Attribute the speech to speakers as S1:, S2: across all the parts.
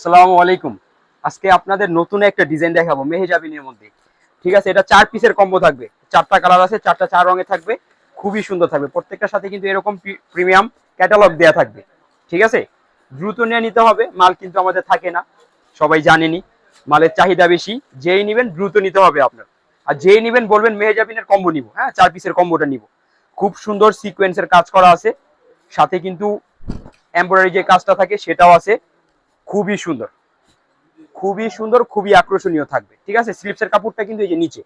S1: আসসালামু আলাইকুম। আজকে আপনাদের নতুন একটা ডিজাইন দেখাবো মেহেজাবিনের মধ্যে। ঠিক আছে, এটা চার পিসের কম্বো থাকবে। চারটা কালার আছে, চারটা চার রঙে থাকবে, খুবই সুন্দর থাকবে। প্রত্যেকটার সাথে কিন্তু এরকম প্রিমিয়াম ক্যাটালগ থাকবে। ঠিক আছে? দ্রুত নিয়ে নিতে হবে, মাল কিন্তু আমাদের থাকে না, সবাই জানেনি। মালের চাহিদা বেশি, যেই নেবেন দ্রুত নিতে হবে আপনার। আর যেই নেবেন বলবেন মেহেজাবিনের কম্বো নিব হ্যাঁ চার পিসের কম্বোটা নিব। খুব সুন্দর সিকোয়েন্সের কাজ করা আছে। সাথে কিন্তু এমব্রয়ডারি যে কাজটা থাকে, সেটাও আছে। খুবই সুন্দর। খুবই সুন্দর, খুবই আকর্ষণীয় থাকবে। ঠিক আছে? স্লিপসের কাপড়টা কিন্তু এই যে নিচে।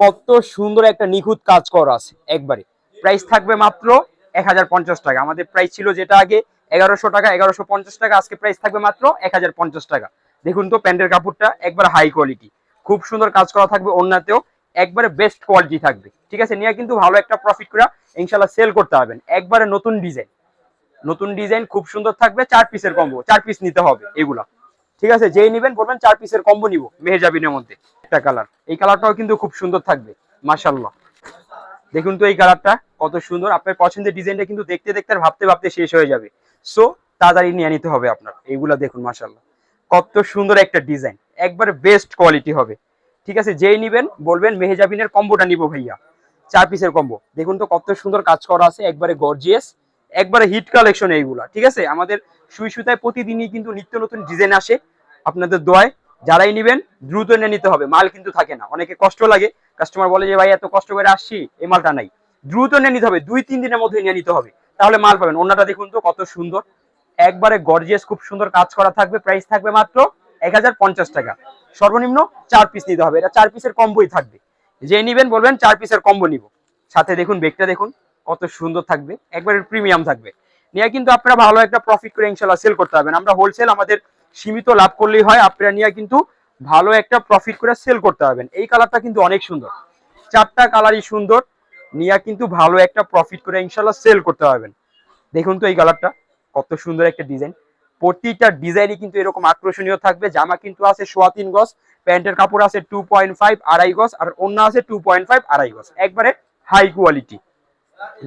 S1: কত সুন্দর একটা নিখুঁত কাজ করা আছে একবারে। প্রাইস থাকবে মাত্র এক হাজার পঞ্চাশ টাকা। আমাদের প্রাইস ছিল যেটা আগে এগারোশো টাকা এগারোশো টাকা। আজকে প্রাইস থাকবে মাত্র এক হাজার পঞ্চাশ টাকা। দেখুন তো প্যান্টের কাপড়টা একবার হাই কোয়ালিটি খুব সুন্দর কাজ করা থাকবে অন্যতেও। একবারে বেস্ট কোয়ালিটি থাকবে। ঠিক আছে? নিয়ে কিন্তু ভালো একটা প্রফিট করে ইনশাল্লাহ সেল করতে পারবেন। একবারে নতুন ডিজাইন নতুন ডিজাইন খুব সুন্দর থাকবে, চার পিসের কম্বো চার পিস নিতে হবে এগুলা। ঠিক আছে? যেই নিবেন, বলবেন চার পিসের কম্বো নিব, মেহেজাবিনের মধ্যে একটা কালার এই কালারটাও কিন্তু খুব সুন্দর থাকবে মাশাল্লাহ দেখুন তো এই কালারটা কত সুন্দর। আপনার পছন্দের ডিজাইনটা কিন্তু দেখতে দেখতে আর ভাবতে ভাবতে শেষ হয়ে যাবে। সো তাড়াতাড়ি নিয়ে নিতে হবে আপনার। এইগুলা দেখুন মাশাল্লাহ কত সুন্দর একটা ডিজাইন। একবারে বেস্ট কোয়ালিটি হবে। ঠিক আছে? যেই নিবেন, বলবেন মেহেজাবিনের কম্বোটা নিব ভাইয়া। চার পিসের কম্বো দেখুন তো কত সুন্দর কাজ করা আছে, একবারে গর্জিয়াস একবারে হিট কালেকশন এইগুলা, ঠিক আছে? আমাদের সুই সুতায় প্রতিদিনই কিন্তু নিত্য নতুন ডিজাইন আসে আপনাদের দোয়ায়। যারাই নিবেন, দ্রুত নিয়ে নিতে হবে। মাল কিন্তু থাকে না। অনেকে কষ্ট লাগে। কাস্টমার বলে যে, ভাই, এত কষ্ট করে আসছি, এই মালটা নাই। দ্রুত নিয়ে নিতে হবে। দুই, তিন দিনের মধ্যে নিয়ে নিতে হবে। তাহলে মাল পাবেন। অন্যটা দেখুন তো, কত সুন্দর। একবারে গর্জিয়াস খুব সুন্দর কাজ করা থাকবে। প্রাইস থাকবে মাত্র এক হাজার পঞ্চাশ টাকা। সর্বনিম্ন চার পিস নিতে হবে। এটা চার পিসের কম্বোই থাকবে। যে নিবেন বলবেন, চার পিসের কম্বো নিব। সাথে দেখুন বেগটা দেখুন। কত সুন্দর থাকবে, একবারে প্রিমিয়াম থাকবে। নিয়ে কিন্তু আপনারা ভালো একটা প্রফিট করে ইনশাল্লাহ সেল করতে পারবেন। আমরা হোলসেল আমাদের সীমিত লাভ করলেই হয়, আপনারা নিয়ে কিন্তু ভালো একটা প্রফিট করে সেল করতে পারবেন। এই কালারটা কিন্তু অনেক সুন্দর। চারটা কালারই সুন্দর, নিয়ে কিন্তু ভালো একটা প্রফিট করে ইনশাল্লাহ সেল করতে পারবেন। দেখুন তো এই কালারটা কত সুন্দর একটা ডিজাইন প্রতিটা ডিজাইনই কিন্তু এরকম আকর্ষণীয় থাকবে। জামা কিন্তু আছে সোয়া তিন গজ, প্যান্টের কাপড় আছে টু পয়েন্ট ফাইভ আড়াই গজ, আর অন্য আছে টু পয়েন্ট ফাইভ আড়াই গজ। একবারে হাই কোয়ালিটি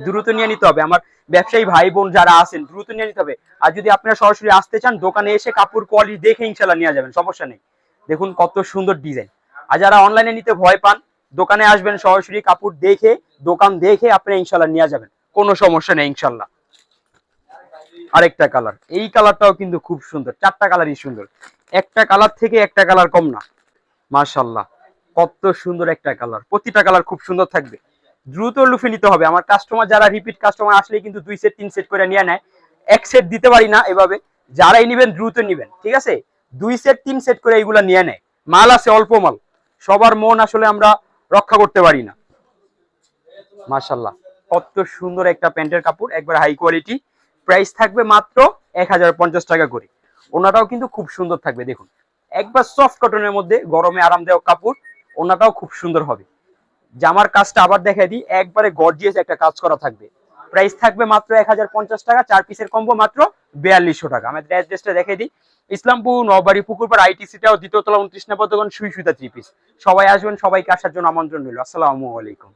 S1: দ্রুত নিয়ে নিতে হবে। আমার ব্যবসায়ী ভাই বোন যারা আছেন, দ্রুত নিয়ে নিতে হবে। আর যদি আপনারা সরাসরি আসতে চান, দোকানে এসে কাপড় কোয়ালিটি দেখে ইনশাল্লাহ নিয়ে যাবেন, সমস্যা নেই। দেখুন কত সুন্দর ডিজাইন। আর যারা অনলাইনে নিতে ভয় পান, দোকানে আসবেন সরাসরি কাপড় দেখে, দোকান দেখে আপনি ইনশাল্লাহ নিয়ে যাবেন। কোনো সমস্যা নেই ইনশাল্লাহ আরেকটা কালার। এই কালারটাও কিন্তু খুব সুন্দর। চারটা কালারই সুন্দর। একটা কালার থেকে একটা কালার কম না। মার্শাল্লাহ কত সুন্দর একটা কালার। প্রতিটা কালার খুব সুন্দর থাকবে। দ্রুত লুফে নিতে হবে। আমার কাস্টমার যারা রিপিট কাস্টমার আসলে কিন্তু দুই সেট তিন সেট করে নিয়ে নেয়। এক সেট দিতে পারি না এভাবে। যারাই নিবেন, দ্রুত নিবেন, ঠিক আছে? দুই সেট তিন সেট করে এইগুলা নিয়ে নেয়। মাল আছে, অল্প মাল। সবার মন আসলে আমরা রক্ষা করতে পারি না। মাশাল্লাহ কত সুন্দর একটা প্যান্টের কাপড়, একবার হাই কোয়ালিটি প্রাইস থাকবে মাত্র এক হাজার পঞ্চাশ টাকা করে। ওনাটাও কিন্তু খুব সুন্দর থাকবে, দেখুন। একবার সফট কটনের মধ্যে গরমে আরামদায়ক কাপড়, ওনাটাও খুব সুন্দর হবে। জামার কাজটা আবার দেখাই দিই। একবারে গর্জিয়াস একটা কাজ করা থাকবে। প্রাইস থাকবে মাত্র এক হাজার পঞ্চাশ টাকা, চার পিসের কম্বো মাত্র বিয়াল্লিশশো টাকা। আমাদের অ্যাড্রেসটা দেখাই দিই। ইসলামপুর নবাড়ি পুকুরপাড়, আইটিসিটাও দ্বিতীয় তলা উনত্রিশ নম্বর দোকান সুই সুতা থ্রি পিস সবাই আসবেন, সবাইকে আসার জন্য আমন্ত্রণ রইল। আসসালামু আলাইকুম।